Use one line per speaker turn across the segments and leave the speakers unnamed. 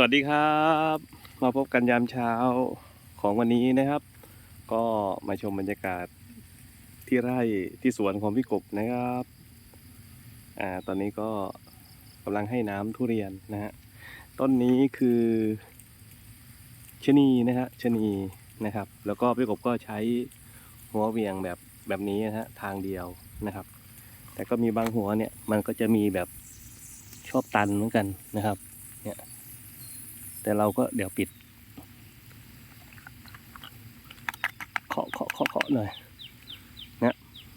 สวัสดีครับ มาพบกันยามเช้าของวันนี้นะครับ ก็มาชมบรรยากาศที่ไร่ที่สวนของพี่กบนะครับอ่าตอนนี้ก็กำลังให้น้ำทุเรียนนะฮะต้นนี้คือชะนีนะฮะชะนีนะครับ แล้วก็พี่กบก็ใช้หัวเวียงแบบแบบนี้นะฮะทางเดียวนะครับ แต่ก็มีบางหัวเนี่ยมันก็จะมีแบบชอบตันเหมือนกันนะครับเนี่ย แต่เราก็เดี๋ยวปิดเคาะเคาะเคาะเคาะหน่อยนะ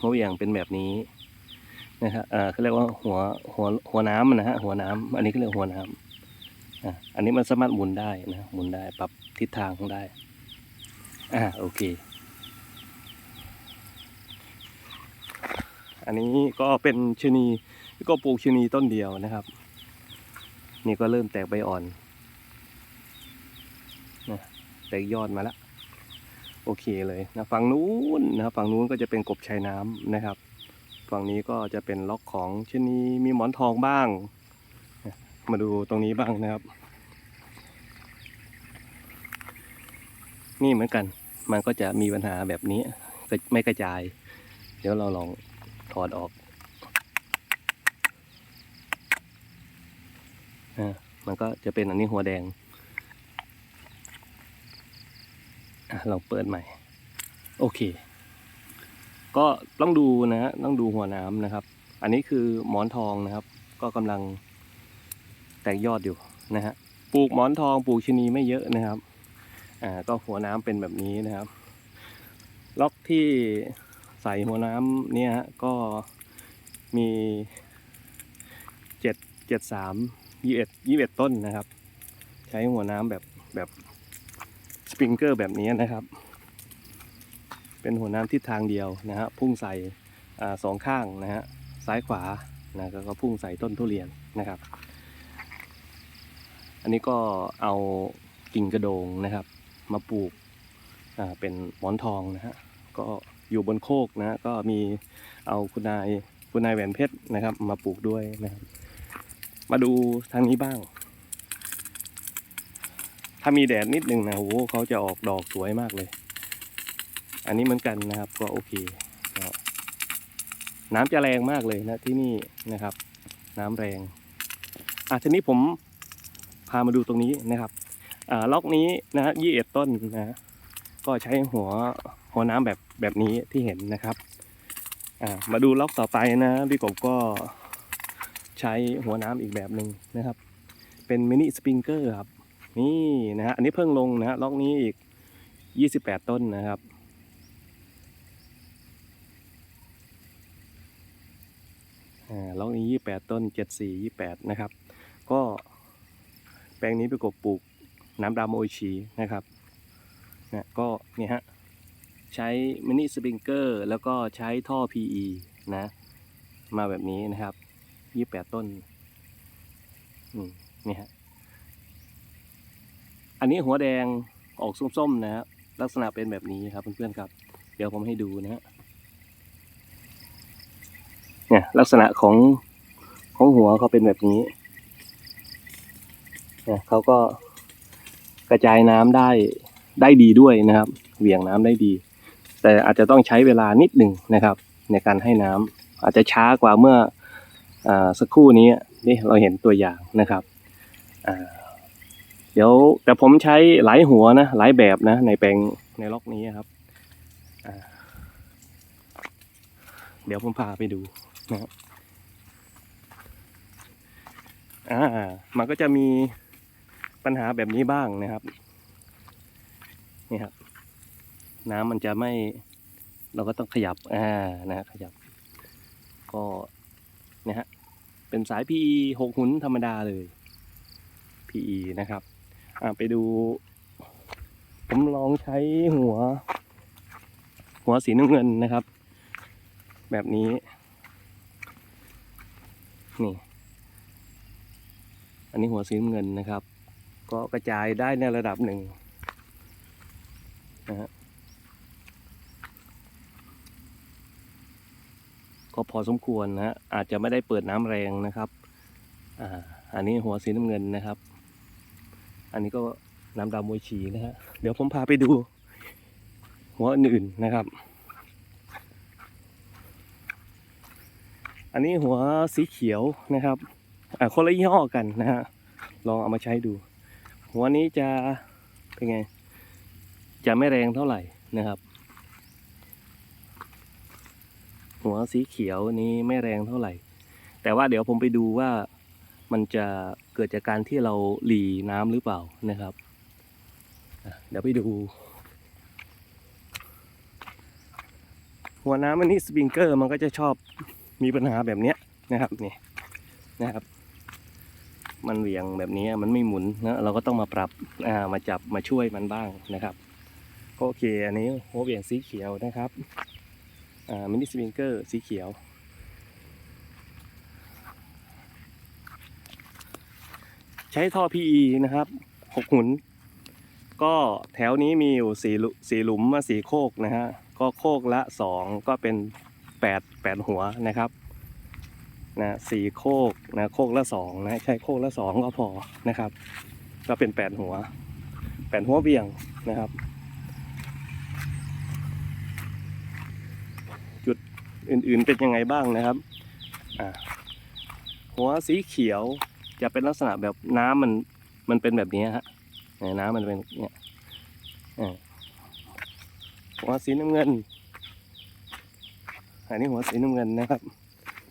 หัวเหวี่ยงเป็นแบบนี้นะฮะเอ่อเขาเรียกว่าหัวหัวหัวน้ำนะฮะหัวน้ำอันนี้เขาเรียกหัวน้ำอะอันนี้มันสามารถหมุนได้นะหมุนได้ปรับทิศทางได้อ่าโอเค อันนี้ก็เป็นชะนีก็ปลูกชะนีต้นเดียวนะครับ นี่ก็เริ่มแตกใบอ่อน แตกยอดมาแล้วโอเคเลยนะฝั่งนู้นนะครับฝั่งนู้นก็จะเป็นกบชายน้ำนะครับ ฝั่งนี้ก็จะเป็นล็อกของชะนีมีหมอนทองบ้าง มาดูตรงนี้บ้างนะครับ นี่เหมือนกัน มันก็จะมีปัญหาแบบนี้ก็ไม่กระจาย เดี๋ยวเราลองถอดออกอ่ามันก็จะเป็นอันนี้หัวแดง อะ ลองเปิดใหม่ โอเค ก็ต้องดูนะฮะต้องดูหัวน้ำนะครับ อันนี้คือหมอนทองนะครับ ก็กำลังแตกยอดอยู่นะฮะปลูกหมอนทองปลูกชนีไม่เยอะนะครับอ่าก็หัวน้ำเป็นแบบนี้นะครับ ล็อกที่ใส่หัวน้ำเนี่ยฮะก็มีเจ็ดเจ็ดสามยี่เอ็ดยี่เอ็ดต้นนะครับ ใช้หัวน้ำแบบแบบ สปริงเกอร์แบบนี้นะครับ เป็นหัวน้ำทิศทางเดียวนะฮะพุ่งใส่สองข้างนะฮะซ้ายขวานะก็พุ่งใส่ต้นทุเรียนนะครับ อันนี้ก็เอากิ่งกระโดงนะครับ มาปลูกเป็นหมอนทองนะฮะก็อยู่บนโคกนะก็มีเอาคุณนายคุณนายแหวนเพชรนะครับ มาปลูกด้วยนะครับ มาดูทางนี้บ้าง ถ้ามีแดดนิดนึงนะโหเขาจะออกดอกสวยมากเลย อันนี้เหมือนกันนะครับ ก็โอเคน้ำจะแรงมากเลยนะที่นี่นะครับ น้ำแรงอะทีนี้ผมพามาดูตรงนี้นะครับอ่าล็อกนี้นะฮะยี่เอ็ดต้นนะฮะก็ใช้หัวหัวน้ำแบบแบบนี้ที่เห็นนะครับอ่ามาดูล็อกต่อไปนะพี่กบก็ใช้หัวน้ำอีกแบบหนึ่งนะครับ เป็นมินิสปริงเกอร์ครับ นี่นะฮะอันนี้เพิ่งลงนะฮะล็อกนี้อีก28ต้นนะครับอ่าล็อกนี้28ต้น74 28นะครับ ก็แปลงนี้ไปกบปลูกน้ำดำโอชินะครับนะก็เนี่ยฮะใช้มินิสปริงเกอร์แล้วก็ใช้ท่อ PE นะ มาแบบนี้นะครับ28ต้นนี่ฮะ อันนี้หัวแดงออกส้มๆนะฮะลักษณะเป็นแบบนี้ครับเพื่อนๆครับ เดี๋ยวผมให้ดูนะฮะเนี่ยลักษณะของของหัวเขาเป็นแบบนี้เนี่ยเขาก็กระจายน้ำได้ได้ดีด้วยนะครับ เหวี่ยงน้ำได้ดี แต่อาจจะต้องใช้เวลานิดหนึ่งนะครับ ในการให้น้ำอาจจะช้ากว่าเมื่ออสักครู่นี้นี่เราเห็นตัวอย่างนะครับอ่า เดี๋ยวแต่ผมใช้หลายหัวนะหลายแบบนะ ในแปลงในล็อกนี้ครับ เดี๋ยวผมพาไปดูนะครับอ่ามันก็จะมีปัญหาแบบนี้บ้างนะครับนี่ครับ น้ำมันจะไม่ เราก็ต้องขยับอ่านะขยับ ก็นี่ยฮะเป็นสาย PE หกหุนธรรมดาเลย PE นะครับ ไปดู ผมลองใช้หัว หัวสีน้ำเงินนะครับ แบบนี้ นี่ อันนี้หัวสีน้ำเงินนะครับ ก็กระจายได้ในระดับหนึ่งนะฮะก็พอสมควรนะฮะอาจจะไม่ได้เปิดน้ำแรงนะครับ อ่า อันนี้หัวสีน้ำเงินนะครับ อันนี้ก็น้ำดำมวยฉีนะฮะ เดี๋ยวผมพาไปดู หัวอื่นๆนะครับ อันนี้หัวสีเขียวนะครับอ่าคนละยี่ห้อกันนะฮะ ลองเอามาใช้ดู หัวนี้จะเป็นไง จะไม่แรงเท่าไหร่นะครับ หัวสีเขียวนี้ไม่แรงเท่าไหร่ แต่ว่าเดี๋ยวผมไปดูว่ามันจะ เกิดจากการที่เราหลีน้ำหรือเปล่านะครับเดี๋ยวไปดู หัวน้ำอันนี้สปริงเกอร์มันก็จะชอบมีปัญหาแบบนี้นะครับนี่นะครับ มันเหวี่ยงแบบนี้มันไม่หมุนนะเราก็ต้องมาปรับามาจับมาช่วยมันบ้างนะครับก็โอเคอันนี้หัวเหวี่ยงสีเขียวนะครับมินิสปริงเกอร์สีเขียว ใช้ท่อ PE นะครับหกหุน ก็แถวนี้มีอยู่สี่หลุสี่หลุมมาสี่โคกนะฮะก็โคกละสองก็เป็นแปดแปดหัวนะครับนะสี่โคกนะโคกละสองนะใช้โคกละสองก็พอนะครับ ก็เป็นแปดหัวแปดหัวเบี่ยงนะครับ จุดอื่นๆเป็นยังไงบ้างนะครับอ่าหัวสีเขียว จะเป็นลักษณะแบบน้ำมันมันเป็นแบบนี้ฮะนี่ยน้ำมันเป็นเนี่ยหัวสีน้ำเงิน อันนี้หัวสีน้ำเงินนะครับ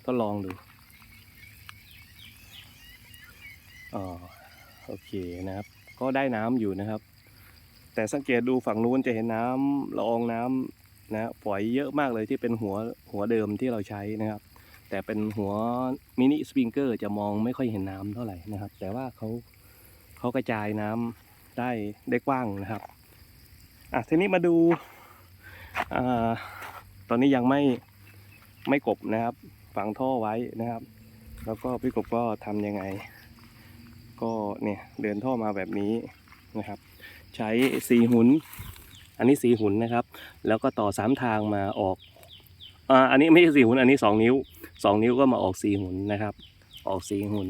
ก็ลองดูอ๋อโอเคนะครับ ก็ได้น้ำอยู่นะครับ แต่สังเกตดูฝั่งนู้นจะเห็นน้ำละอองน้ำนะฝอยเยอะมากเลยที่เป็นหัวหัวเดิมที่เราใช้นะครับ แต่เป็นหัวมินิสปริงเกอร์จะมองไม่ค่อยเห็นน้ำเท่าไหร่นะครับ แต่ว่าเขาเขากระจายน้ำได้ได้กว้างนะครับอะทีนี้มาดูอ่าตอนนี้ยังไม่ไม่กบนะครับ ฝังท่อไว้นะครับ แล้วก็พี่กบก็ทำยังไง ก็เนี่ยเดินท่อมาแบบนี้นะครับ ใช้สีหุน อันนี้สีหุนนะครับ แล้วก็ต่อสามทางมาออกอ่าอันนี้ไม่ใช่สีหุนอันนี้สองนิ้ว สองนิ้วก็มาออกสีหุนนะครับ ออกสีหุน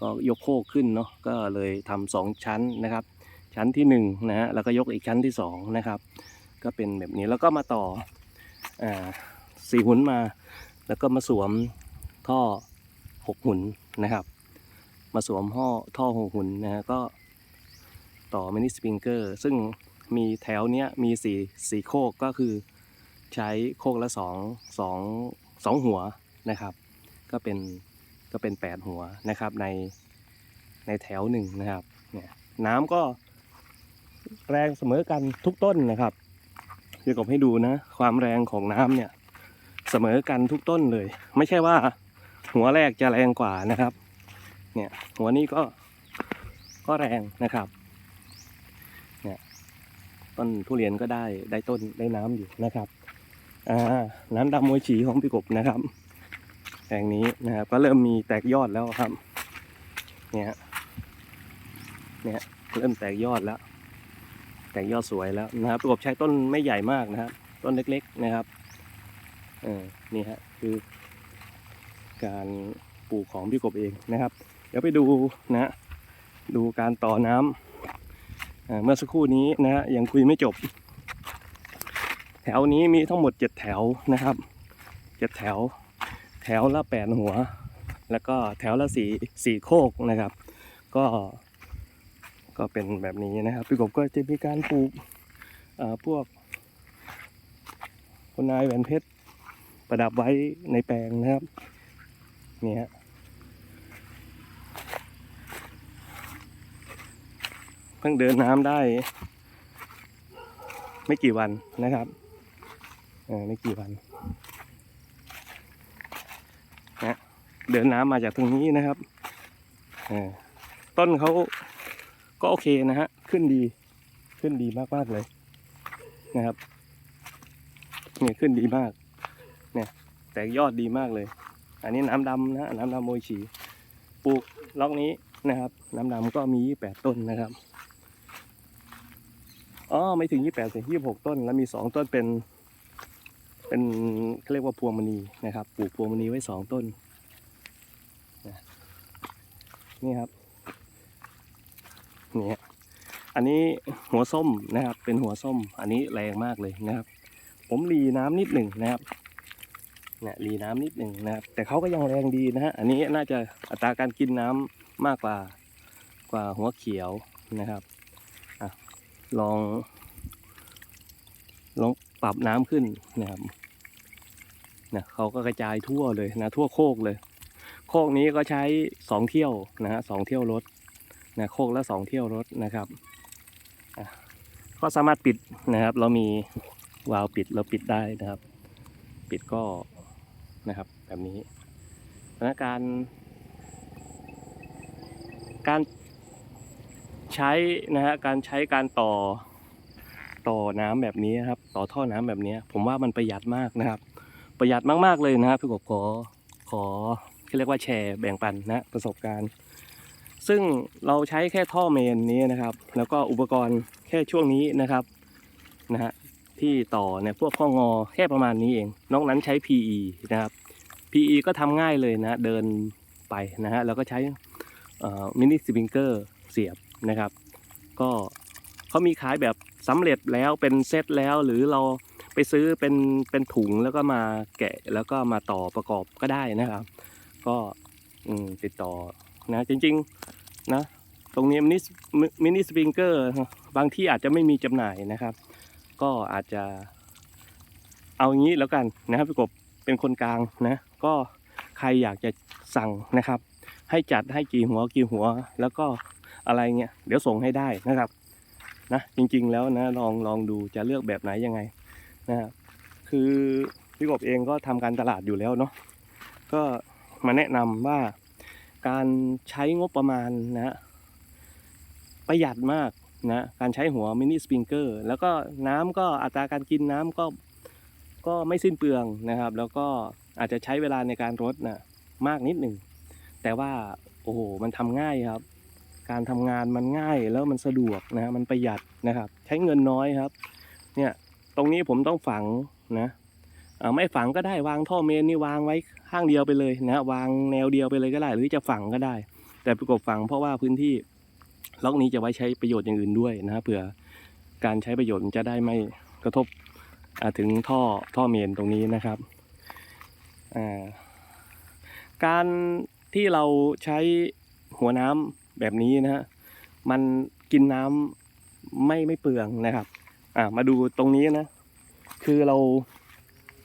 ก็ยกโคกขึ้นเนาะก็เลยทำสองชั้นนะครับ ชั้นที่หนึ่งนะฮะแล้วก็ยกอีกชั้นที่สองนะครับ ก็เป็นแบบนี้แล้วก็มาต่ออ่าสีหุนมา แล้วก็มาสวมท่อหกหุนนะครับ มาสวมท่อท่อหกหุนนะฮะก็ต่อมินิสปริงเกอร์ซึ่งมีแถวเนี้ยมีสี่สี่โคกก็คือใช้โคกละสองสองสองหัว นะครับ ก็เป็นก็เป็นแปดหัวนะครับในในแถวหนึ่งนะครับเนี่ยน้ำก็แรงเสมอกันทุกต้นนะครับเดี๋ยวผมให้ดูนะ ความแรงของน้ำเนี่ยเสมอกันทุกต้นเลย ไม่ใช่ว่าหัวแรกจะแรงกว่านะครับ เนี่ยหัวนี้ก็ก็แรงนะครับ เนี่ยต้นทุเรียนก็ได้ได้ต้นได้น้ำอยู่นะครับ อ่าน้ำดำมวยฉีของพี่กบนะครับ ลงนี้นะครับ ก็เริ่มมีแตกยอดแล้วครับ เนี่ยเนี่ยเริ่มแตกยอดแล้ว แตกยอดสวยแล้วนะครับพี่กบใช้ต้นไม่ใหญ่มากนะครับ ต้นเล็กๆนะครับเออนี่ฮะคือการปลูกของพี่กบเองนะครับ เดี๋ยวไปดูนะฮะดูการต่อน้ำเมื่อสักครู่นี้นะฮะยังคุยไม่จบ แถวนี้มีทั้งหมดเจ็ดแถวนะครับเจ็ดแถว แถวละแปดหัว แล้วก็แถวละสี่สี่โคกนะครับ ก็ก็เป็นแบบนี้นะครับพี่กบก็จะมีการปลูกอ่าพวกคนนายแหวนเพชรประดับไว้ในแปลงนะครับนี่ฮะเพิ่งเดินน้ำได้ ไม่กี่วันนะครับไม่กี่วันนะ เดินน้ำมาจากตรงนี้นะครับต้นเขาก็โอเคนะฮะ ขึ้นดีขึ้นดีมากๆเลยนะครับเนี่ยขึ้นดีมาก เนี่ย แตกยอดดีมากเลย อันนี้น้ำดำนะน้ำดำโมยชีปลูกล็อกนี้นะครับ น้ำดำก็มี 28 ต้นนะครับอ๋อไม่ถึง 28สิ26 ต้น แล้วมี 2 ต้นเป็น เป็นเขาเรียกว่าพวงมณีนะครับ ปลูกพวงมณีไว้ 2 ต้น นี่ครับนี่อันนี้หัวส้มนะครับ เป็นหัวส้ม อันนี้แรงมากเลยนะครับ ผมรีน้ำนิดหนึ่งนะครับเนี่ยรีน้ำนิดหนึ่งนะครับ แต่เขาก็ยังแรงดีนะฮะอันนี้น่าจะอัตราการกินน้ำมากกว่ากว่าหัวเขียวนะครับอะลอง ลองปรับน้ำขึ้นนะครับเนี่ยเขาก็กระจายทั่วเลยนะทั่วโคกเลย โคกนี้ก็ใช้สองเที่ยวนะฮะสองเที่ยวรถนะโคกละสองเที่ยวรถนะครับก็สามารถปิดนะครับ เรามีวาล์วปิดเราปิดได้นะครับ ปิดก็นะครับแบบนี้สถานการณ์การใช้นะฮะการใช้การต่อต่อน้ำแบบนี้ครับ ต่อท่อน้ำแบบนี้ ผมว่ามันประหยัดมากนะครับ ประหยัดมากๆเลยนะครับพี่กบขอขอ เรียกว่าแชร์แบ่งปันนะประสบการณ์ ซึ่งเราใช้แค่ท่อเมนนี้นะครับ แล้วก็อุปกรณ์แค่ช่วงนี้นะครับนะฮะที่ต่อเนี่ยพวกข้องอแค่ประมาณนี้เอง นอกนั้นใช้ PE นะครับ PE ก็ทำง่ายเลยนะเดินไปนะฮะแล้วก็ใช้มินิสปริงเกอร์เสียบนะครับ ก็เขามีขายแบบสำเร็จแล้วเป็นเซตแล้วหรือเราไปซื้อเป็นเป็นถุงแล้วก็มาแกะแล้วก็มาต่อประกอบก็ได้นะครับ ก็อืติดต่อนะจริงๆนะตรงนี้มินิมินิสปริงเกอร์บางที่อาจจะไม่มีจำหน่ายนะครับ ก็อาจจะเอาอย่างนี้แล้วกันนะครับพี่กบเป็นคนกลางนะก็ใครอยากจะสั่งนะครับ ให้จัดให้กี่หัวกี่หัว แล้วก็อะไรเงี้ยเดี๋ยวส่งให้ได้นะครับนะจริงๆแล้วนะลองลองดูจะเลือกแบบไหนยังไงนะครับคือพี่กบเองก็ทำการตลาดอยู่แล้วเนาะก็ มาแนะนำว่าการใช้งบประมาณนะประหยัดมากนะการใช้หัวมินิสปริงเกอร์แล้วก็น้ำก็อัตราการกินน้ำก็ก็ไม่สิ้นเปลืองนะครับ แล้วก็อาจจะใช้เวลาในการรดนะมากนิดหนึ่งแต่ว่าโอ้โหมันทำง่ายครับ การทำงานมันง่ายแล้วมันสะดวกนะมันประหยัดนะครับ ใช้เงินน้อยครับ เนี่ยตรงนี้ผมต้องฝังนะ ไม่ฝังก็ได้วางท่อเมนนี่วางไว้ข้างเดียวไปเลยนะวางแนวเดียวไปเลยก็ได้ หรือจะฝังก็ได้ แต่ประกบฝังเพราะว่าพื้นที่ล็อกนี้จะไว้ใช้ประโยชน์อย่างอื่นด้วยนะเผื่อการใช้ประโยชน์จะได้ไม่กระทบถึงท่อท่อเมนตรงนี้นะครับการที่เราใช้หัวน้ำแบบนี้นะฮะมันกินน้ำไม่ไม่เปลืองนะครับ อ่ามาดูตรงนี้นะ คือเรา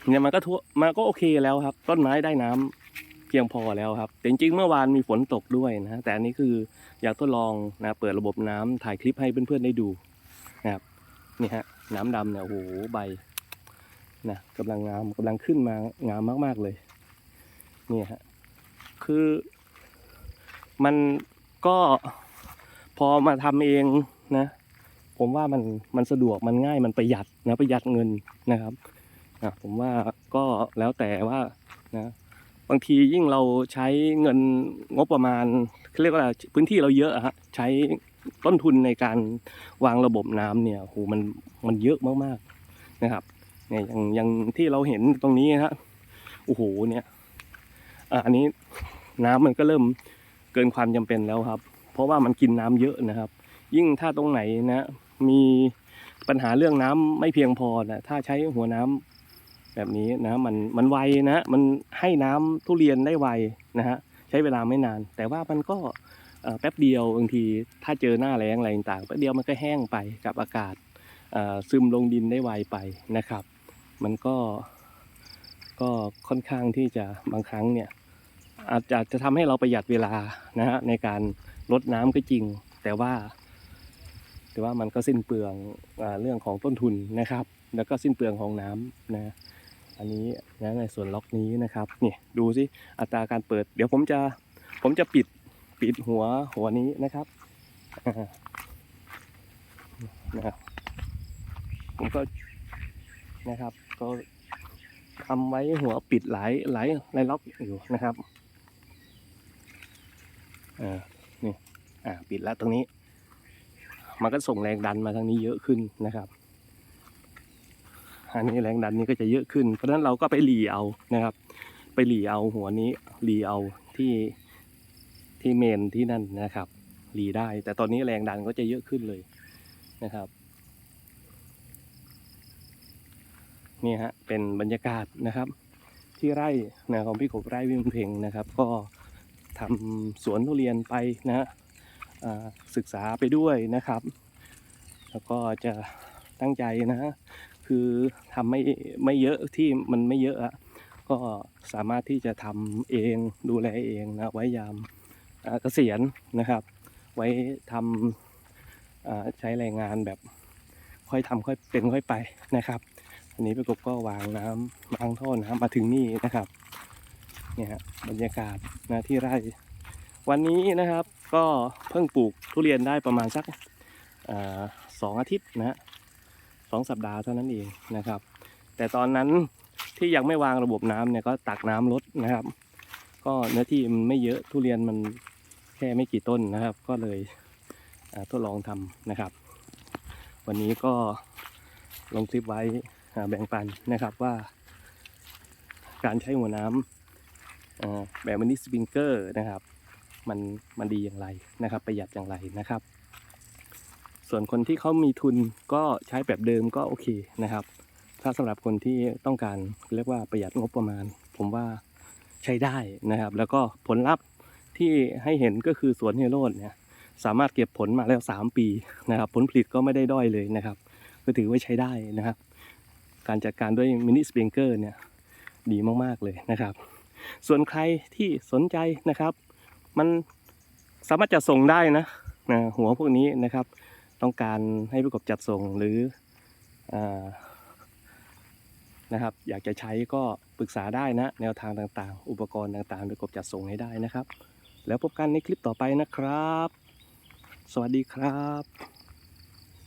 เนี่ยมันก็ทั่วมันก็โอเคแล้วครับ ต้นไม้ได้น้ำเพียงพอแล้วครับแต่จริงๆเมื่อวานมีฝนตกด้วยนะ แต่อันนี้คืออยากทดลองนะเปิดระบบน้ำถ่ายคลิปให้เพื่อนๆได้ดูนะครับนี่ฮะน้ำดำเนี่ยโอ้โหใบนะกำลังงามกำลังขึ้นมางามมากๆเลยนี่ฮะคือมันก็พอมาทำเองนะ ผมว่ามันมันสะดวกมันง่ายมันประหยัดนะประหยัดเงินนะครับ อะผมว่าก็แล้วแต่ว่านะบางทียิ่งเราใช้เงินงบประมาณเรียกว่าพื้นที่เราเยอะอะฮะใช้ต้นทุนในการวางระบบน้ำเนี่ยโหมันมันเยอะมากๆนะครับเนี่ยอย่างอย่างที่เราเห็นตรงนี้นะฮะโอ้โหเนี่ยอะอันนี้น้ำมันก็เริ่มเกินความจำเป็นแล้วครับ เพราะว่ามันกินน้ำเยอะนะครับ ยิ่งถ้าตรงไหนนะมีปัญหาเรื่องน้ำไม่เพียงพอนะถ้าใช้หัวน้ำ แบบนี้นะมันมันไวนะมันให้น้ำทุเรียนได้ไวนะฮะใช้เวลาไม่นาน แต่ว่ามันก็แป๊บเดียวบางทีถ้าเจอหน้าแล้งอะไรต่างๆแป๊บเดียวมันก็แห้งไปกับอากาศซึมลงดินได้ไวไปนะครับ มันก็ก็ค่อนข้างที่จะบางครั้งเนี่ยอาจจะจะทำให้เราประหยัดเวลานะฮะในการลดน้ำก็จริง แต่ว่า แต่ว่ามันก็สิ้นเปลืองอเรื่องของต้นทุนนะครับ แล้วก็สิ้นเปลืองของน้ำนะ อันนี้นะในส่วนล็อกนี้นะครับนี่ดูสิอัตราการเปิด เดี๋ยวผมจะผมจะปิดปิดหัวหัวนี้นะครับอ่านะครับผมก็นะครับ ก็ทำไว้หัวปิดหลายหลายหลายล็อกอยู่นะครับอ่านี่อ่าปิดแล้วตรงนี้ มันก็ส่งแรงดันมาทางนี้เยอะขึ้นนะครับ อันนี้แรงดันนี้ก็จะเยอะขึ้น เพราะฉะนั้นเราก็ไปหลีเอานะครับ ไปหลีเอาหัวนี้หลีเอาที่ที่เมนที่นั่นนะครับหลีได้ แต่ตอนนี้แรงดันก็จะเยอะขึ้นเลยนะครับนี่ฮะเป็นบรรยากาศนะครับ ที่ไร่นะของพี่กบไร่วิมเพงนะครับ ก็ทำสวนทุเรียนไปนะฮะศึกษาไปด้วยนะครับ แล้วก็จะตั้งใจนะฮะ คือทำไม่ไม่เยอะที่มันไม่เยอะอะก็สามารถที่จะทำเองดูแลเองนะไว้ยามเกษียณนะครับ ไว้ทำอ่าใช้แรงงานแบบค่อยทำค่อยเป็นค่อยไปนะครับ อันนี้พี่กบก็วางน้ำวางท่อน้ำมาถึงนี่นะครับเนี่ยบรรยากาศนะที่ไร่ วันนี้นะครับก็เพิ่งปลูกทุเรียนได้ประมาณสักอสองอาทิตย์นะฮะ สองสัปดาห์เท่านั้นเองนะครับ แต่ตอนนั้นที่ยังไม่วางระบบน้ำเนี่ยก็ตักน้ำลดนะครับ ก็เนื้อที่มันไม่เยอะทุเรียนมันแค่ไม่กี่ต้นนะครับ ก็เลยทดลองทำนะครับ วันนี้ก็ลงคลิปไว้แบ่งปันนะครับว่า การใช้หัวน้ำอ่าแบบมินิสปริงเกอร์นะครับ มันมันดีอย่างไรนะครับ ประหยัดอย่างไรนะครับ ส่วนคนที่เขามีทุนก็ใช้แบบเดิมก็โอเคนะครับ ถ้าสำหรับคนที่ต้องการเรียกว่าประหยัดงบประมาณ ผมว่าใช้ได้นะครับ แล้วก็ผลลัพธ์ที่ให้เห็นก็คือสวนเฮโรดเนี่ยสามารถเก็บผลมาแล้ว 3 ปีนะครับ ผลผลิตก็ไม่ได้ด้อยเลยนะครับ ก็ถือว่าใช้ได้นะครับ การจัดการด้วยมินิสปริงเกอร์เนี่ยดีมากๆเลยนะครับ ส่วนใครที่สนใจนะครับ มันสามารถจัดส่งได้นะนะหัวพวกนี้นะครับ ต้องการให้ประกบจัดส่งหรืออนะครับ อยากจะใช้ก็ปรึกษาได้นะแนวทางต่างๆ อุปกรณ์ต่างๆประกบจัดส่งให้ได้นะครับ แล้วพบกันในคลิปต่อไปนะครับ สวัสดีครับ